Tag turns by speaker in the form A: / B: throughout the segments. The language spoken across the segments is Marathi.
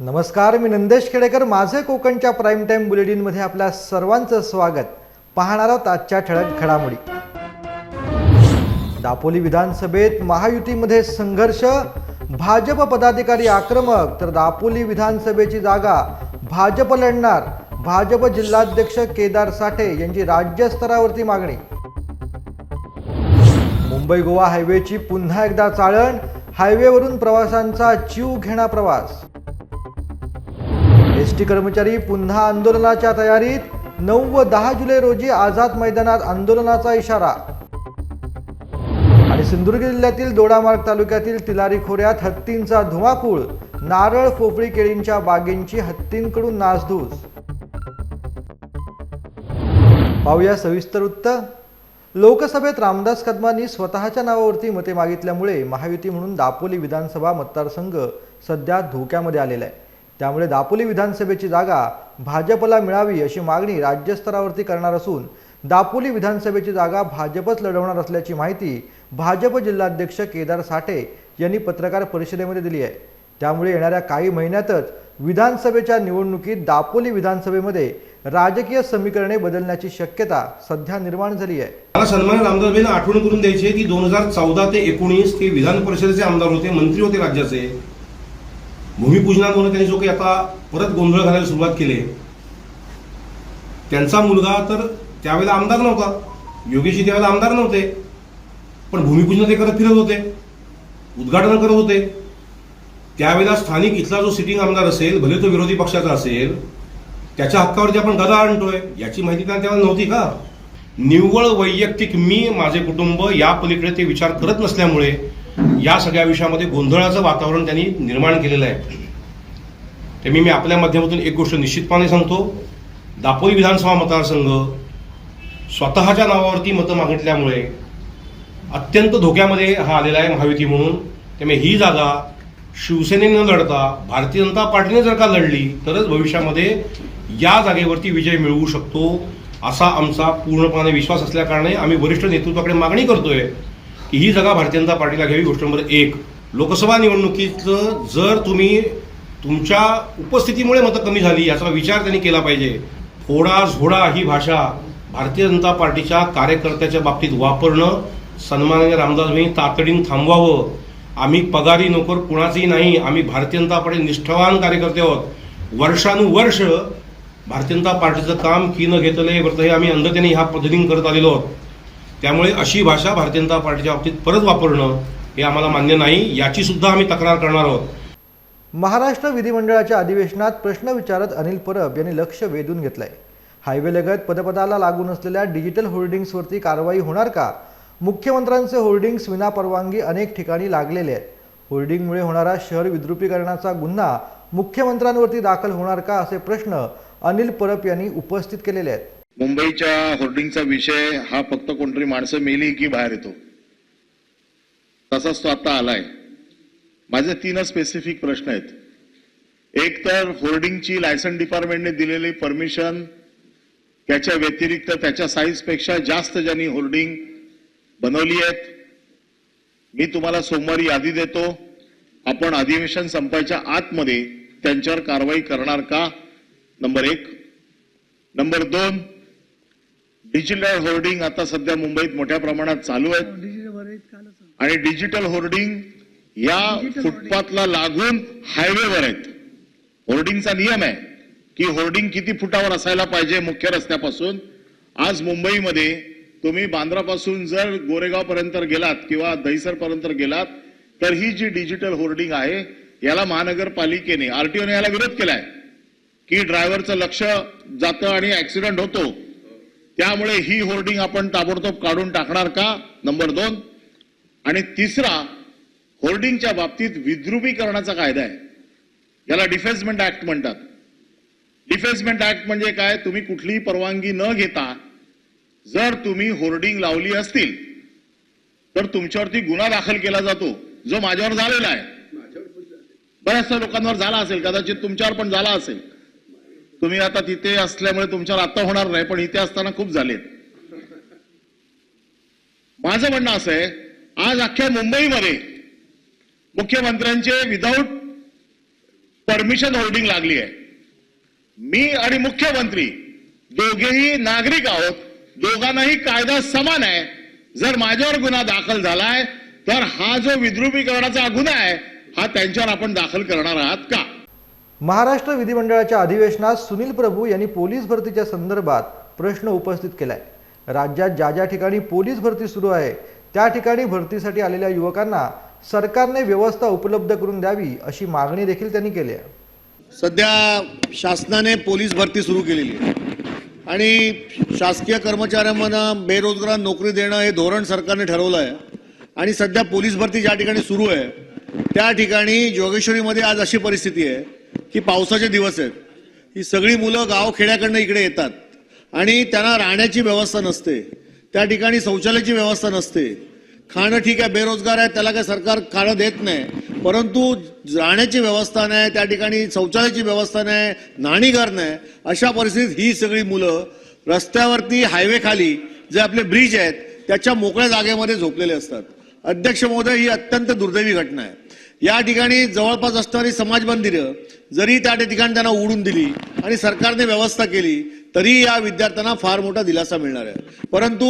A: नमस्कार मी नंदेश खेडेकर माझे कोकणच्या प्राईम टाईम मध्ये आपल्या सर्वांचं स्वागत पाहणार आहोत आजच्या ठळक घडामोडी दापोली विधानसभेत महायुतीमध्ये संघर्ष भाजप पदाधिकारी आक्रमक तर दापोली विधानसभेची जागा भाजप लढणार भाजप जिल्हाध्यक्ष केदार साठे यांची राज्यस्तरावरती मागणी मुंबई गोवा हायवेची पुन्हा एकदा चाळण हायवेवरून प्रवाशांचा जीव घेणा प्रवास एस टी कर्मचारी पुन्हा आंदोलनाच्या तयारीत नऊ व दहा जुलै रोजी आझाद मैदानात आंदोलनाचा इशारा आणि सिंधुदुर्ग जिल्ह्यातील दोडामार्ग तालुक्यातील तिलारी खोऱ्यात हत्तींचा धुमाकूळ नारळ पोपळी केळींच्या बागेंची हत्तींकडून नासधूस पाहूया सविस्तर उत्तर लोकसभेत रामदास कदमांनी स्वतःच्या नावावरती मते मागितल्यामुळे महायुती म्हणून दापोली विधानसभा मतदारसंघ सध्या धोक्यामध्ये आलेला आहे त्यामुळे दापोली विधानसभेची जागा भाजपला मिळावी अशी मागणी राज्यस्तरावरती करणार असून दापोली विधानसभेची जागा भाजपच लढवणार असल्याची माहिती भाजप जिल्हाध्यक्ष केदार साठे यांनी पत्रकार परिषदेमध्ये दिली आहे त्यामुळे येणाऱ्या काही महिन्यातच विधानसभेच्या निवडणुकीत दापोली विधानसभेमध्ये राजकीय समीकरणे बदलण्याची शक्यता सध्या निर्माण झाली आहे
B: मला सन्मानित आमदार आठवण करून द्यायची की दोन हजार चौदा ते एकोणीस ते विधान परिषदेचे आमदार होते मंत्री होते राज्याचे भूमिपूजनांमुळे त्यांनी जो काही आता परत गोंधळ घालायला सुरुवात केली त्यांचा मुलगा तर त्यावेळेला आमदार नव्हता योगेशी त्यावेळेला आमदार नव्हते पण भूमिपूजन ते करत फिरत होते उद्घाटन करत होते त्यावेळेला स्थानिक इथला जो सिटिंग आमदार असेल भले तो विरोधी पक्षाचा असेल त्याच्या हक्कावरती आपण गदा आणतोय याची माहिती त्यांना त्यावेळेला नव्हती का निव्वळ वैयक्तिक मी माझे कुटुंब या पलीकडे ते विचार करत नसल्यामुळे या सगळ्या विषयामध्ये गोंधळाचं वातावरण त्यांनी निर्माण केलेलं आहे ते मी आपल्या माध्यमातून एक गोष्ट निश्चितपणे सांगतो दापोली विधानसभा मतदारसंघ स्वतःच्या नावावरती मतं मागितल्यामुळे अत्यंत धोक्यामध्ये हा आलेला आहे महायुती म्हणून त्यामुळे ही जागा शिवसेनेनं लढता भारतीय जनता पार्टीने जर का लढली तरच भविष्यामध्ये या जागेवरती विजय मिळवू शकतो असा आमचा पूर्णपणे विश्वास असल्याकारणे आम्ही वरिष्ठ नेतृत्वाकडे मागणी करतोय की ही जगा भारतीय जनता पार्टीला घ्यावी गोष्ट नंबर एक लोकसभा निवडणुकीतलं जर तुम्ही तुमच्या उपस्थितीमुळे मतं कमी झाली याचा विचार त्यांनी केला पाहिजे फोडा झोडा ही भाषा भारतीय जनता पार्टीच्या कार्यकर्त्याच्या बाबतीत वापरणं सन्माननीय रामदास तातडीनं थांबवावं आम्ही पगारी नोकर कुणाचंही नाही आम्ही भारतीय जनता पार्टी निष्ठावान कार्यकर्ते आहोत वर्षानुवर्ष भारतीय जनता पार्टीचं काम की न घेतलं हे आम्ही अंधतेने ह्या पद्धतीने करत आलेलो आहोत त्यामुळे अशी भाषा भारतीय जनता पार्टीच्या बाबतीत परत वापरणं हे आम्हाला मान्य नाही याची सुद्धा आम्ही तक्रार करणार आहोत
A: महाराष्ट्र विधिमंडळाच्या अधिवेशनात प्रश्न विचारत अनिल परब यांनी लक्ष वेधून घेतलंय हायवेलगत पदपदाला लागून असलेल्या डिजिटल होर्डिंग्सवरती कारवाई होणार का मुख्यमंत्र्यांचे होर्डिंग्स विनापरवानगी अनेक ठिकाणी लागलेले आहेत होर्डिंगमुळे होणारा शहर विद्रुपीकरणाचा गुन्हा मुख्यमंत्र्यांवरती दाखल होणार का असे प्रश्न अनिल परब यांनी उपस्थित केलेले आहेत
C: मुंबईच्या होर्डिंगचा विषय हा फक्त कोणतरी माणसं मेली की बाहेर येतो तसाच तो आता आलाय माझे तीनच स्पेसिफिक प्रश्न आहेत एक तर होर्डिंगची लायसन डिपार्टमेंटने दिलेली परमिशन त्याच्या व्यतिरिक्त त्याच्या साईजपेक्षा जास्त ज्यांनी होर्डिंग बनवली आहेत मी तुम्हाला सोमवारी यादी देतो आपण अधिवेशन संपायच्या आतमध्ये त्यांच्यावर कारवाई करणार का नंबर एक नंबर दोन डिजिटल होर्डिंग आता सध्या मुंबईत मोठ्या प्रमाणात चालू आहेत हो, आणि डिजिटल होर्डिंग या फुटपाथला लागून हायवेवर आहेत होर्डिंगचा नियम आहे की होर्डिंग किती फुटावर असायला पाहिजे मुख्य रस्त्यापासून आज मुंबईमध्ये तुम्ही बांद्रापासून जर गोरेगावपर्यंत गेलात किंवा दहिसर पर्यंत गेलात तर ही जी डिजिटल होर्डिंग आहे याला महानगरपालिकेने आरटीओने याला विरोध केलाय की ड्रायव्हरचं लक्ष जातं आणि ऍक्सिडेंट होतो त्यामुळे ही होर्डिंग आपण ताबडतोब काढून टाकणार का नंबर दोन आणि तिसरा होर्डिंगच्या बाबतीत विद्रुपीकरणाचा कायदा आहे याला डिफेन्समेंट ऍक्ट म्हणतात डिफेन्समेंट ऍक्ट म्हणजे काय तुम्ही कुठलीही परवानगी न घेता जर तुम्ही होर्डिंग लावली असतील तर तुमच्यावरती गुन्हा दाखल केला जातो जो माझ्यावर झालेला आहे बऱ्याचशा लोकांवर झाला असेल कदाचित तुमच्यावर पण झाला असेल तुम्ही आता तिथे असल्यामुळे तुमच्यावर आता होणार नाही पण इथे असताना खूप झालेत माझं म्हणणं असं आहे आज अख्ख्या मुंबईमध्ये मुख्यमंत्र्यांचे विदाऊट परमिशन होल्डिंग लागली आहे मी आणि मुख्यमंत्री दोघेही नागरिक आहोत दोघांनाही कायदा समान आहे जर माझ्यावर गुन्हा दाखल झालाय तर हा जो विद्रुपीकरणाचा गुन्हा आहे हा त्यांच्यावर आपण दाखल करणार आहात का
A: महाराष्ट्र विधिमंडळाच्या अधिवेशनात सुनील प्रभू यांनी पोलीस भरतीच्या संदर्भात प्रश्न उपस्थित केलाय राज्यात ज्या ज्या ठिकाणी पोलीस भरती सुरू आहे त्या ठिकाणी भरतीसाठी आलेल्या युवकांना सरकारने व्यवस्था उपलब्ध करून द्यावी अशी मागणी देखील त्यांनी केली आहे
D: सध्या शासनाने पोलीस भरती सुरू केलेली आहे आणि शासकीय कर्मचाऱ्यांना बेरोजगार नोकरी देणं हे धोरण सरकारने ठरवलं आहे आणि सध्या पोलीस भरती ज्या ठिकाणी सुरू आहे त्या ठिकाणी जोगेश्वरीमध्ये आज अशी परिस्थिती आहे की पावसाचे दिवस आहेत ही सगळी मुलं गाव खेड्याकडनं इकडे येतात आणि त्यांना राहण्याची व्यवस्था नसते त्या ठिकाणी शौचालयाची व्यवस्था नसते खाणं ठीक आहे बेरोजगार आहे त्याला काय सरकार खाणं देत नाही परंतु राहण्याची व्यवस्था नाही त्या ठिकाणी शौचालयाची व्यवस्था नाही नाणीघर नाही अशा परिस्थितीत ही सगळी मुलं रस्त्यावरती हायवे खाली जे आपले ब्रिज आहेत त्याच्या मोकळ्या जागेमध्ये झोपलेले असतात अध्यक्ष महोदय ही अत्यंत दुर्दैवी घटना आहे या ठिकाणी जवळपास असणारी समाज मंदिरं जरी त्या ठिकाणी त्यांना उडून दिली आणि सरकारने व्यवस्था केली तरी या विद्यार्थ्यांना फार मोठा दिलासा मिळणार आहे परंतु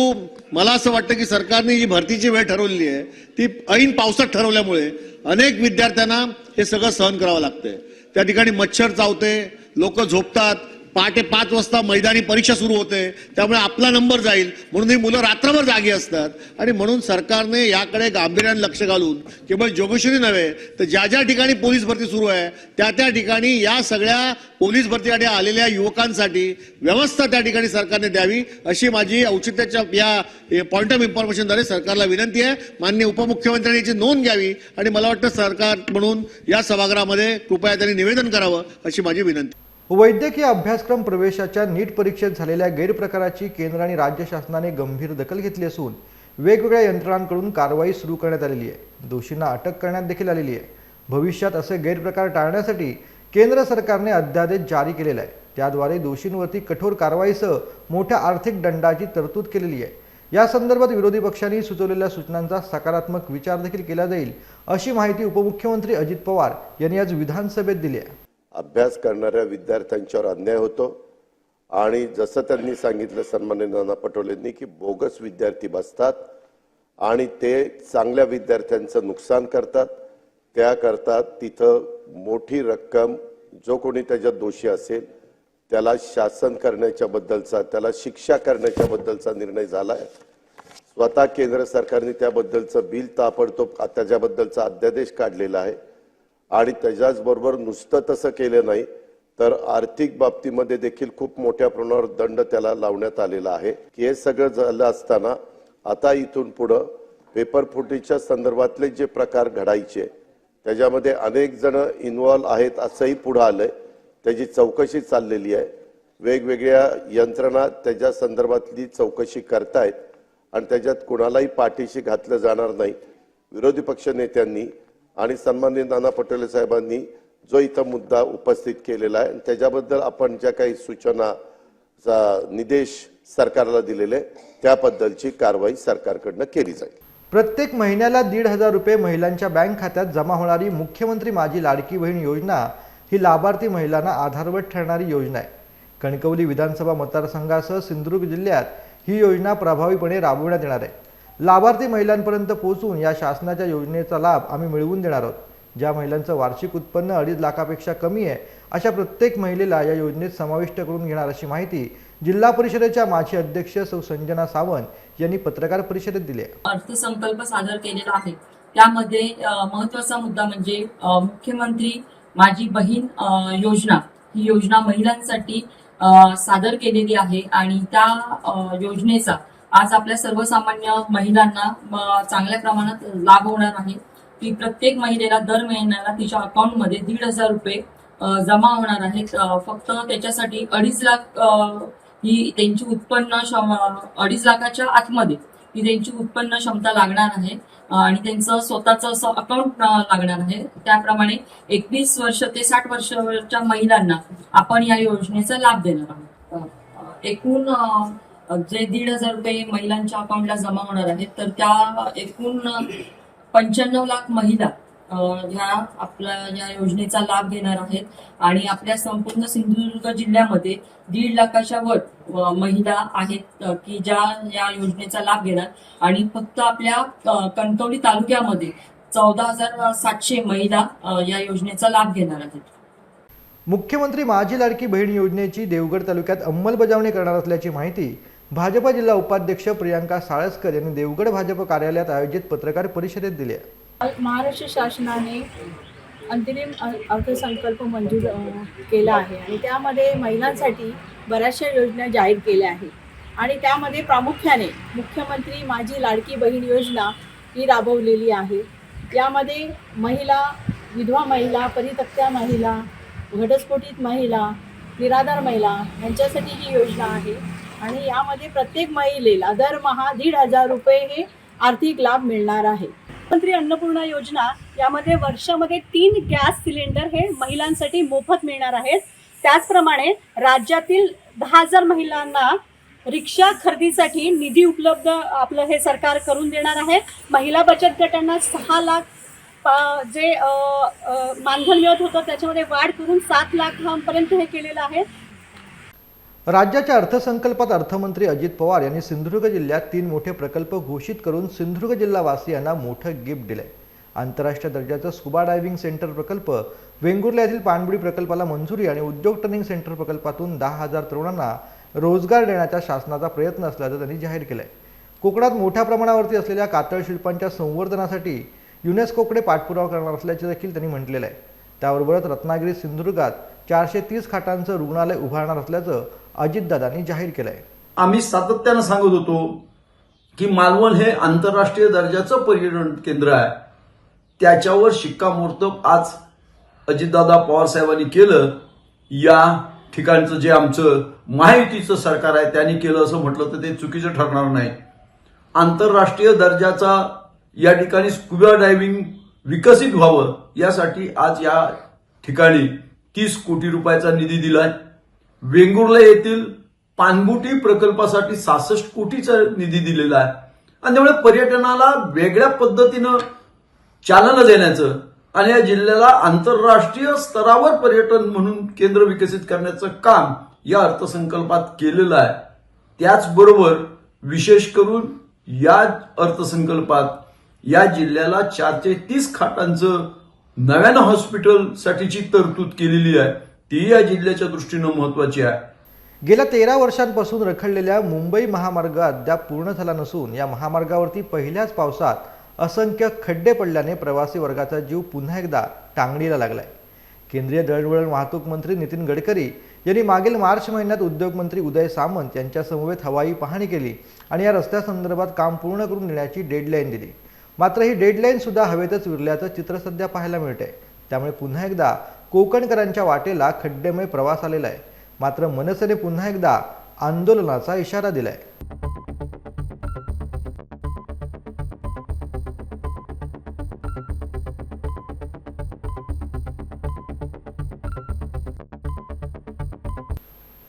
D: मला असं वाटतं की सरकारने जी भरतीची वेळ ठरवलेली आहे ती ऐन पावसात ठरवल्यामुळे अनेक विद्यार्थ्यांना हे सगळं सहन करावं लागतंय त्या ठिकाणी मच्छर चावते लोक झोपतात पहाटे पाच वाजता मैदानी परीक्षा सुरू होते त्यामुळे आपला नंबर जाईल म्हणून ही मुलं रात्रभर जागी असतात आणि म्हणून सरकारने याकडे गांभीर्याने लक्ष घालून केवळ जोगेश्वरी नव्हे तर ज्या ज्या ठिकाणी पोलीस भरती सुरू आहे त्या त्या ठिकाणी या सगळ्या पोलीस भरतीकडे आलेल्या युवकांसाठी व्यवस्था त्या ठिकाणी सरकारने द्यावी अशी माझी औचित्याच्या या पॉईंट ऑफ इन्फॉर्मेशनद्वारे सरकारला विनंती आहे मान्य उपमुख्यमंत्र्यांनी याची नोंद घ्यावी आणि मला वाटतं सरकार म्हणून या सभागृहामध्ये कृपया त्यांनी निवेदन करावं अशी माझी विनंती
A: वैद्यकीय अभ्यासक्रम प्रवेशाच्या नीट परीक्षेत झालेल्या गैरप्रकाराची केंद्र आणि राज्य शासनाने गंभीर दखल घेतली असून वेगवेगळ्या यंत्रणांकडून कारवाई सुरू करण्यात आलेली आहे दोषींना अटक करण्यात देखील आलेली आहे भविष्यात असे गैरप्रकार टाळण्यासाठी केंद्र सरकारने अध्यादेश जारी केलेला आहे त्याद्वारे दोषींवरती कठोर कारवाईसह मोठ्या आर्थिक दंडाची तरतूद केलेली आहे या संदर्भात विरोधी पक्षांनी सुचवलेल्या सूचनांचा सकारात्मक विचार देखील केला जाईल अशी माहिती उपमुख्यमंत्री अजित पवार यांनी आज विधानसभेत दिली आहे
E: अभ्यास करणाऱ्या विद्यार्थ्यांच्यावर अन्याय होतो आणि जसं त्यांनी सांगितलं सन्मान्य नाना पटोलेंनी की बोगस विद्यार्थी बसतात आणि ते चांगल्या विद्यार्थ्यांचं नुकसान करतात त्याकरता तिथं मोठी रक्कम जो कोणी त्याच्यात दोषी असेल त्याला शासन करण्याच्या बद्दलचा त्याला शिक्षा करण्याच्या बद्दलचा निर्णय झाला आहे स्वतः केंद्र सरकारने त्याबद्दलचं बिल ताबडतोब त्याच्याबद्दलचा अध्यादेश काढलेला आहे आणि त्याच्याचबरोबर नुसतं तसं केलं नाही तर आर्थिक बाबतीमध्ये देखील खूप मोठ्या प्रमाणावर दंड त्याला लावण्यात आलेला आहे की हे सगळं झालं असताना आता इथून पुढं पेपर फुटीच्या संदर्भातले जे प्रकार घडायचे त्याच्यामध्ये अनेक जण इन्व्हॉल्व आहेत असंही पुढं आलंय त्याची चौकशी चाललेली आहे वेगवेगळ्या यंत्रणा त्याच्या संदर्भातली चौकशी करतायत आणि त्याच्यात कुणालाही पाठीशी घातलं जाणार नाही विरोधी पक्ष नेत्यांनी आणि सन्माननीय नाना पटोले साहेबांनी जो इथं मुद्दा उपस्थित केलेला आहे त्याच्याबद्दल आपण ज्या काही सूचना निदेश सरकारला दिलेले त्याबद्दलची कारवाई सरकारकडनं केली जाईल
A: प्रत्येक महिन्याला दीड हजार रुपये महिलांच्या बँक खात्यात जमा होणारी मुख्यमंत्री माझी लाडकी बहीण योजना ही लाभार्थी महिलांना आधारवत ठरणारी योजना आहे कणकवली विधानसभा मतदारसंघासह सिंधुदुर्ग जिल्ह्यात ही योजना प्रभावीपणे राबविण्यात येणार आहे लाभार्थी महिलांपर्यंत पोहोचून या शासनाच्या योजनेचा लाभ आम्ही मिळवून देणार आहोत ज्या महिलांचं वार्षिक उत्पन्न अडीच लाखापेक्षा कमी आहे अशा प्रत्येक महिलेला या योजनेत समाविष्ट करून घेणार अशी माहिती जिल्हा परिषदेच्या माजी अध्यक्ष सौ संजना सावंत यांनी पत्रकार परिषदेत दिले
F: अर्थसंकल्प सादर केलेला आहे त्यामध्ये महत्वाचा मुद्दा म्हणजे मुख्यमंत्री माझी बहीण योजना ही योजना महिलांसाठी सादर केलेली आहे आणि त्या योजनेचा आज आपल्या सर्वसामान्य महिलांना चांगल्या प्रमाणात लाभ होणार आहे ती प्रत्येक महिलेला दर महिन्याला तिच्या अकाउंटमध्ये दीड हजार रुपये जमा होणार आहेत फक्त त्याच्यासाठी अडीच लाख ही त्यांची उत्पन्न अडीच लाखाच्या आतमध्ये ही त्यांची उत्पन्न क्षमता लागणार आहे आणि त्यांचं स्वतःच असं अकाउंट लागणार आहे त्याप्रमाणे एकवीस वर्ष ते साठ वर्षाच्या महिलांना आपण या योजनेचा लाभ देणार आहोत एकूण जे दीड हजार रुपये महिलांच्या अकाउंटला जमा होणार आहेत तर त्या एकूण पंच्याण्णव लाख महिला ह्या आपल्या या योजनेचा लाभ घेणार आहेत आणि आपल्या संपूर्ण सिंधुदुर्ग जिल्ह्यामध्ये दीड लाखाच्या वर महिला आहेत की ज्या या योजनेचा लाभ घेणार आणि फक्त आपल्या कणकवली तालुक्यामध्ये चौदा हजार सातशे महिला या योजनेचा लाभ घेणार आहेत
A: मुख्यमंत्री माझी लाडकी बहीण योजनेची देवगड तालुक्यात अंमलबजावणी करणार असल्याची माहिती भाजप जिल्हा उपाध्यक्ष प्रियांका साळसकर यांनी देवगड भाजप कार्यालयात आयोजित पत्रकार परिषदेत दिले
G: महाराष्ट्र शासनाने अंतरिम अर्थसंकल्प मंजूर केला आहे आणि त्यामध्ये महिलांसाठी बऱ्याचशा योजना जाहीर केल्या आहेत आणि त्यामध्ये प्रामुख्याने मुख्यमंत्री माझी लाडकी बहीण योजना ही राबवलेली आहे यामध्ये महिला विधवा महिला परितक्त्या महिला घटस्फोटित महिला निराधार महिला यांच्यासाठी ही योजना आहे आणि यामध्ये प्रत्येक महिलेला दरमहा दीड हजार रुपये हे आर्थिक लाभ मिळणार आहे
H: मुख्यमंत्री अन्नपूर्णा योजना यामध्ये वर्षामध्ये तीन गॅस सिलेंडर हे महिलांसाठी मोफत मिळणार आहेत त्याचप्रमाणे राज्यातील दहा हजार महिलांना रिक्षा खरेदीसाठी निधी उपलब्ध आपलं हे सरकार करून देणार आहे महिला बचत गटांना सहा लाख जे मानधन मिळत होतं त्याच्यामध्ये वाढ करून सात लाखांपर्यंत हे केलेलं आहे
A: राज्याच्या अर्थसंकल्पात अर्थमंत्री अजित पवार यांनी सिंधुदुर्ग जिल्ह्यात तीन मोठे प्रकल्प घोषित करून सिंधुदुर्ग जिल्हावासियांना मोठं गिफ्ट दिलंय आंतरराष्ट्रीय दर्जाचं स्कुबा डायव्हिंग सेंटर प्रकल्प वेंगुर्ल्या येथील पाणबुडी प्रकल्पाला मंजुरी आणि उद्योग टर्निंग सेंटर प्रकल्पातून दहा हजार तरुणांना रोजगार देण्याचा शासनाचा प्रयत्न असल्याचं त्यांनी जाहीर केलंय कोकणात मोठ्या प्रमाणावरती असलेल्या कातळ शिल्पांच्या संवर्धनासाठी युनेस्कोकडे पाठपुरावा करणार असल्याचे देखील त्यांनी म्हटलेलं आहे त्याबरोबरच रत्नागिरी सिंधुदुर्गात चारशे तीस खाटांचं रुग्णालय उभारणार असल्याचं अजितदादांनी जाहीर केलं आहे
D: आम्ही सातत्यानं सांगत होतो की मालवण हे आंतरराष्ट्रीय दर्जाचं पर्यटन केंद्र आहे त्याच्यावर शिक्कामोर्तब आज अजितदादा पवार साहेबांनी केलं या ठिकाणचं जे आमचं माहितीचं सरकार आहे त्यांनी केलं असं म्हटलं तर ते चुकीचं ठरणार नाही आंतरराष्ट्रीय दर्जाचा या ठिकाणी स्कुबा डायव्हिंग विकसित व्हावं यासाठी आज या ठिकाणी तीस कोटी रुपयाचा निधी दिलाय वेंगुर्ला येथील पानबुटी प्रकल्पासाठी सहासष्ट कोटीचा निधी दिलेला आहे आणि त्यामुळे पर्यटनाला वेगळ्या पद्धतीनं चालना देण्याचं आणि या जिल्ह्याला आंतरराष्ट्रीय स्तरावर पर्यटन म्हणून केंद्र विकसित करण्याचं काम या अर्थसंकल्पात केलेलं आहे त्याचबरोबर विशेष करून या अर्थसंकल्पात या जिल्ह्याला चारशे तीस खाटांचं नव्यानं हॉस्पिटलसाठीची तरतूद केलेली आहे ती या जिल्ह्याच्या दृष्टीनं महत्वाची आहे
A: गेल्या तेरा वर्षांपासून रखडलेल्या मुंबई महामार्ग अद्याप पूर्ण झाला नसून या महामार्गावरती पहिल्याच पावसात असंख्य खड्डे पडल्याने प्रवासी वर्गाचा जीव पुन्हा एकदा टांगडीला लागलाय केंद्रीय दळणवळण वाहतूक मंत्री नितीन गडकरी यांनी मागील मार्च महिन्यात उद्योगमंत्री उदय सामंत यांच्यासमवेत हवाई पाहणी केली आणि या रस्त्यासंदर्भात काम पूर्ण करून देण्याची डेडलाईन दिली मात्र ही डेडलाईन सुद्धा हवेतच विरल्याचं चित्र सध्या पाहायला मिळते त्यामुळे पुन्हा एकदा कोकणकरांच्या वाटेला खड्डेमय प्रवास आलेला आहे मात्र मनसेने पुन्हा एकदा आंदोलनाचा इशारा दिलाय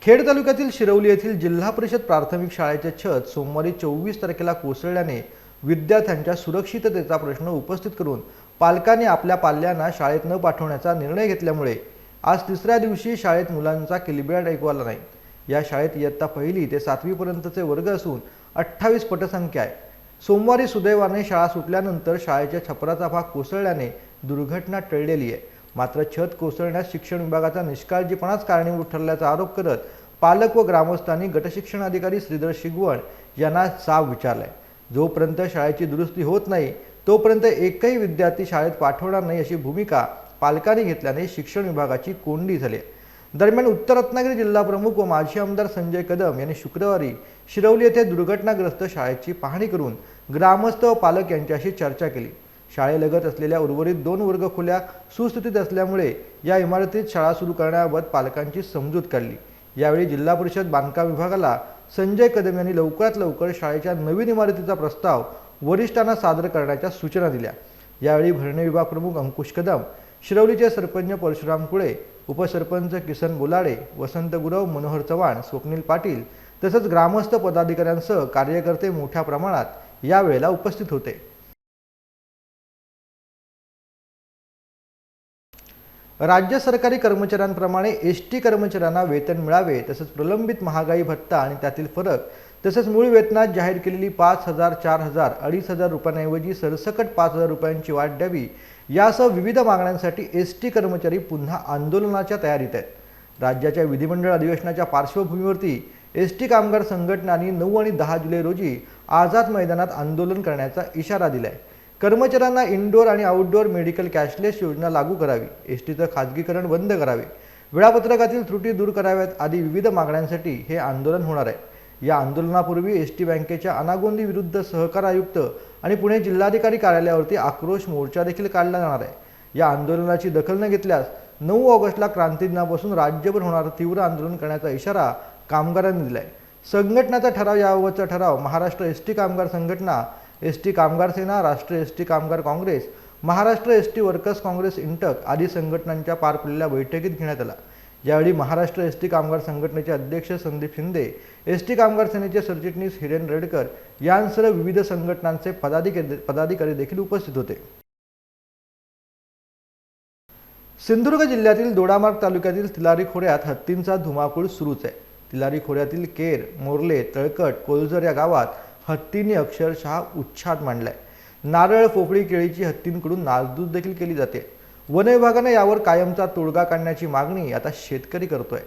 A: खेड तालुक्यातील शिरवली येथील जिल्हा परिषद प्राथमिक शाळेचे छत सोमवारी चोवीस तारखेला कोसळल्याने विद्यार्थ्यांच्या सुरक्षिततेचा प्रश्न उपस्थित करून पालकांनी आपल्या पाल्यांना शाळेत न पाठवण्याचा निर्णय घेतल्यामुळे आज तिसऱ्या दिवशी शाळेत मुलांचा किलबिळाट ऐकू आला नाही या शाळेत इयत्ता पहिली ते सातवीपर्यंतचे वर्ग असून अठ्ठावीस पटसंख्या आहे सोमवारी सुदैवाने शाळा सुटल्यानंतर शाळेच्या छपराचा भाग कोसळल्याने दुर्घटना टळलेली आहे मात्र छत कोसळण्यास शिक्षण विभागाचा निष्काळजीपणाच कारणीभूत ठरल्याचा आरोप करत पालक व ग्रामस्थांनी अधिकारी श्रीधर शिगवण यांना साव विचारलाय जोपर्यंत शाळेची दुरुस्ती होत नाही तोपर्यंत एकही विद्यार्थी शाळेत पाठवणार नाही अशी भूमिका पालकांनी घेतल्याने शिक्षण विभागाची कोंडी झाली दरम्यान उत्तर रत्नागिरी जिल्हा प्रमुख व माजी आमदार संजय कदम यांनी शुक्रवारी शिरवली येथे दुर्घटनाग्रस्त शाळेची पाहणी करून ग्रामस्थ व पालक यांच्याशी चर्चा केली शाळेलगत असलेल्या उर्वरित दोन वर्ग खोल्या सुस्थितीत असल्यामुळे या इमारतीत शाळा सुरू करण्याबाबत पालकांची समजूत काढली यावेळी जिल्हा परिषद बांधकाम विभागाला संजय कदम यांनी लवकरात लवकर शाळेच्या नवीन इमारतीचा प्रस्ताव वरिष्ठांना सादर करण्याच्या सूचना दिल्या यावेळी भरणे विभाग प्रमुख अंकुश कदम शिरवलीचे सरपंच परशुराम कुळे उपसरपंच किसन गुलाडे वसंत गुरव मनोहर चव्हाण स्वप्नील पाटील तसंच ग्रामस्थ पदाधिकाऱ्यांसह कार्यकर्ते मोठ्या प्रमाणात यावेळेला उपस्थित होते राज्य सरकारी कर्मचाऱ्यांप्रमाणे एस टी कर्मचाऱ्यांना वेतन मिळावे तसंच प्रलंबित महागाई भत्ता आणि त्यातील फरक तसंच मूळ वेतनात जाहीर केलेली पाच हजार चार हजार अडीच हजार रुपयांऐवजी सरसकट पाच हजार रुपयांची वाढ द्यावी यासह विविध मागण्यांसाठी एस टी कर्मचारी पुन्हा आंदोलनाच्या तयारीत आहेत राज्याच्या विधिमंडळ अधिवेशनाच्या पार्श्वभूमीवरती एस टी कामगार संघटनांनी नऊ आणि दहा जुलै रोजी आझाद मैदानात आंदोलन करण्याचा इशारा दिला आहे कर्मचाऱ्यांना इनडोअर आणि आउटडोअर मेडिकल कॅशलेस योजना लागू करावी एस टीचं खाजगीकरण बंद करावे वेळापत्रकातील त्रुटी दूर कराव्यात आदी विविध मागण्यांसाठी हे आंदोलन होणार आहे या आंदोलनापूर्वी एस टी बँकेच्या अनागोंदी विरुद्ध सहकार आयुक्त आणि पुणे जिल्हाधिकारी कार्यालयावरती आक्रोश मोर्चा देखील काढला जाणार आहे या आंदोलनाची दखल न घेतल्यास नऊ ऑगस्टला क्रांती दिनापासून राज्यभर होणारं तीव्र आंदोलन करण्याचा इशारा कामगारांनी दिला आहे संघटनेचा ठराव याबाबतचा ठराव महाराष्ट्र एस टी कामगार संघटना एस टी कामगार सेना राष्ट्रीय एस टी कामगार Congress Maharashtra S T workers Congress INTUC आदी संघटनांच्या पार पडलेल्या बैठकीत घेण्यात आला यावेळी महाराष्ट्र एस टी कामगार संघटनेचे अध्यक्ष संदीप शिंदे एस टी कामगार सेनेचे सरचिटणीस हिरेन रेडकर यांसह विविध संघटनांचे पदाधिकारी पदाधिकारी देखील उपस्थित होते सिंधुदुर्ग जिल्ह्यातील दोडामार्ग तालुक्यातील तिलारी खोऱ्यात हत्तींचा धुमाकूळ सुरूच आहे तिलारी खोऱ्यातील केर मोर्ले तळकट कोलजर या गावात हत्तीने अक्षरशः उच्छाद मांडलाय नारळ पोपळी केळीची हत्तींकडून नासदूस देखील केली जाते वन विभागाने यावर कायमचा तोडगा काढण्याची मागणी आता शेतकरी करतोय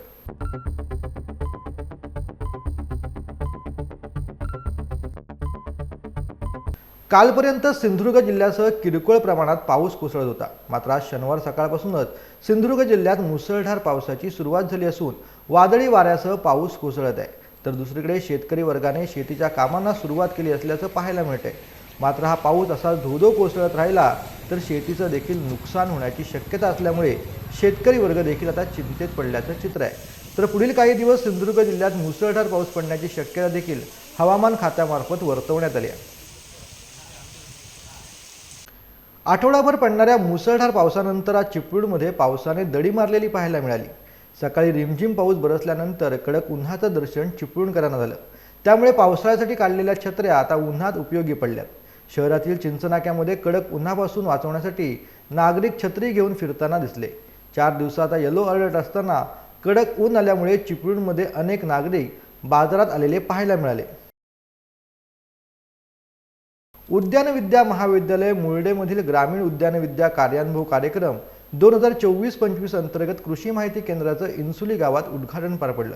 A: कालपर्यंत सिंधुदुर्ग जिल्ह्यासह किरकोळ प्रमाणात पाऊस कोसळत होता मात्र आज शनिवार सकाळपासूनच सिंधुदुर्ग जिल्ह्यात मुसळधार पावसाची सुरुवात झाली असून वादळी वाऱ्यासह पाऊस कोसळत आहे तर दुसरीकडे शेतकरी वर्गाने शेतीच्या कामांना सुरुवात केली असल्याचं पाहायला मिळते मात्र हा पाऊस असा धोधो कोसळत राहिला तर शेतीचं देखील नुकसान होण्याची शक्यता असल्यामुळे शेतकरी वर्ग देखील आता चिंतेत पडल्याचं चित्र आहे तर पुढील काही दिवस सिंधुदुर्ग जिल्ह्यात मुसळधार पाऊस पडण्याची शक्यता देखील हवामान खात्यामार्फत वर्तवण्यात आली आहे आठवडाभर पडणाऱ्या मुसळधार पावसानंतर आज चिपळूणमध्ये पावसाने दडी मारलेली पाहायला मिळाली सकाळी रिमझिम पाऊस बरसल्यानंतर कडक उन्हाचं दर्शन चिपळूणकरांना झालं त्यामुळे पावसाळ्यासाठी काढलेल्या छत्र्या आता उन्हात उपयोगी पडल्यात शहरातील चिंचनाक्यामध्ये कडक उन्हापासून वाचवण्यासाठी नागरिक छत्री घेऊन फिरताना दिसले चार दिवसाचा येलो अलर्ट असताना कडक ऊन आल्यामुळे चिपळूणमध्ये अनेक नागरिक बाजारात आलेले पाहायला मिळाले उद्यानविद्या महाविद्यालय मुरडेमधील ग्रामीण उद्यानविद्या कार्यान्भव कार्यक्रम दोन हजार चोवीस पंचवीस अंतर्गत कृषी माहिती केंद्राचं इन्सुली गावात उद्घाटन पार पडलं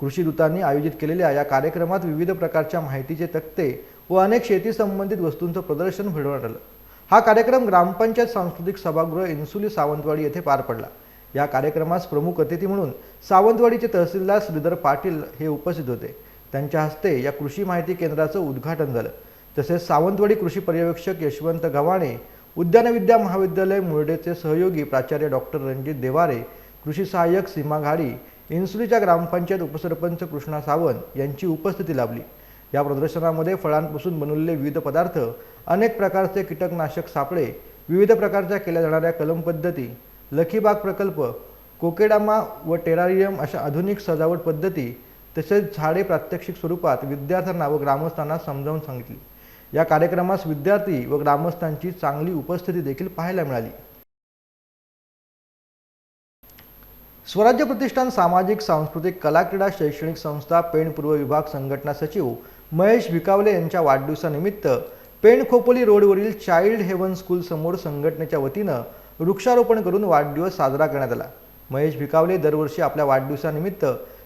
A: कृषी दूतांनी आयोजित केलेल्या या कार्यक्रमात विविध प्रकारच्या माहितीचे तक्ते व अनेक शेती संबंधित वस्तूंचं प्रदर्शन घडवण्यात आलं हा कार्यक्रम ग्रामपंचायत सांस्कृतिक सभागृह इन्सुली सावंतवाडी येथे पार पडला या कार्यक्रमास प्रमुख अतिथी म्हणून सावंतवाडीचे तहसीलदार श्रीधर पाटील हे उपस्थित होते त्यांच्या हस्ते या कृषी माहिती केंद्राचं उद्घाटन झालं तसेच सावंतवाडी कृषी पर्यवेक्षक यशवंत गव्हाणे उद्यानविद्या महाविद्यालय मुर्डेचे सहयोगी प्राचार्य डॉक्टर रणजित देवारे कृषी सहाय्यक सीमा घाडी इन्सुलीच्या ग्रामपंचायत उपसरपंच कृष्णा सावंत यांची उपस्थिती लाभली या प्रदर्शनामध्ये फळांपासून बनवलेले विविध पदार्थ अनेक प्रकारचे कीटकनाशक सापळे विविध प्रकारच्या केल्या जाणाऱ्या कलम पद्धती लखीबाग प्रकल्प कोकेडामा व टेरारियम अशा आधुनिक सजावट पद्धती तसेच झाडे प्रात्यक्षिक स्वरूपात विद्यार्थ्यांना व ग्रामस्थांना समजावून सांगितली या कार्यक्रमास विद्यार्थी व ग्रामस्थांची चांगली उपस्थिती देखील पाहायला मिळाली स्वराज्य प्रतिष्ठान सामाजिक सांस्कृतिक कला क्रीडा शैक्षणिक संस्था पेण पूर्व विभाग संघटना सचिव महेश भिकावले यांच्या वाढदिवसानिमित्त पेणखोपोली खोपोली रोडवरील चाइल्ड हेवन स्कूल समोर संघटनेच्या वतीनं वृक्षारोपण करून वाढदिवस साजरा करण्यात आला महेश भिकावले दरवर्षी आपल्या वाढदिवसानिमित्त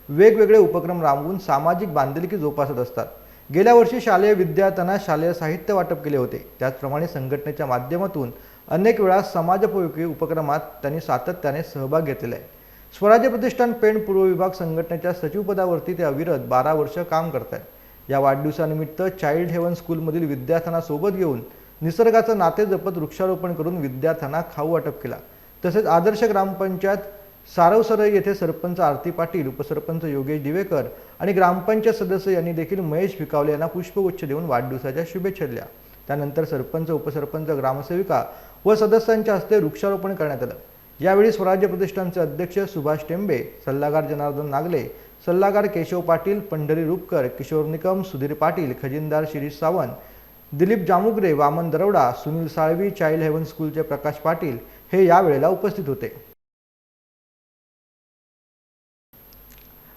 A: वेगवेगळे उपक्रम राबवून सामाजिक बांधिलकी जोपासत असतात गेल्या वर्षी शालेय विद्यार्थ्यांना शालेय साहित्य वाटप केले होते त्याचप्रमाणे संघटनेच्या माध्यमातून अनेक वेळा समाजोपयोगी उपक्रमात त्यांनी सातत्याने सहभाग घेतलेला आहे स्वराज्य प्रतिष्ठान पेण पूर्व विभाग संघटनेच्या सचिवपदावरती ते अविरत बारा वर्ष काम करत आहेत या वाढदिवसानिमित्त चाइल्ड हेवन स्कूलमधील विद्यार्थ्यांना सोबत घेऊन निसर्गाचं नाते जपत वृक्षारोपण करून विद्यार्थ्यांना खाऊ वाटप केला तसेच आदर्श ग्रामपंचायत सारवसरई येथे सरपंच आरती पाटील उपसरपंच योगेश दिवेकर आणि ग्रामपंचायत सदस्य यांनी देखील महेश भिकावले यांना पुष्पगुच्छ देऊन वाढदिवसाच्या शुभेच्छा दिल्या त्यानंतर सरपंच उपसरपंच ग्रामसेविका व सदस्यांच्या हस्ते वृक्षारोपण करण्यात आलं यावेळी स्वराज्य प्रतिष्ठानचे अध्यक्ष सुभाष टेंबे सल्लागार जनार्दन नागले सल्लागार केशव पाटील पंढरी रूपकर किशोर निकम सुधीर पाटील खजिनदार शिरीष सावंत दिलीप जामुगरे वामन दरवडा सुनील साळवी चाइल्ड हेवन स्कूलचे प्रकाश पाटील हे यावेळेला उपस्थित होते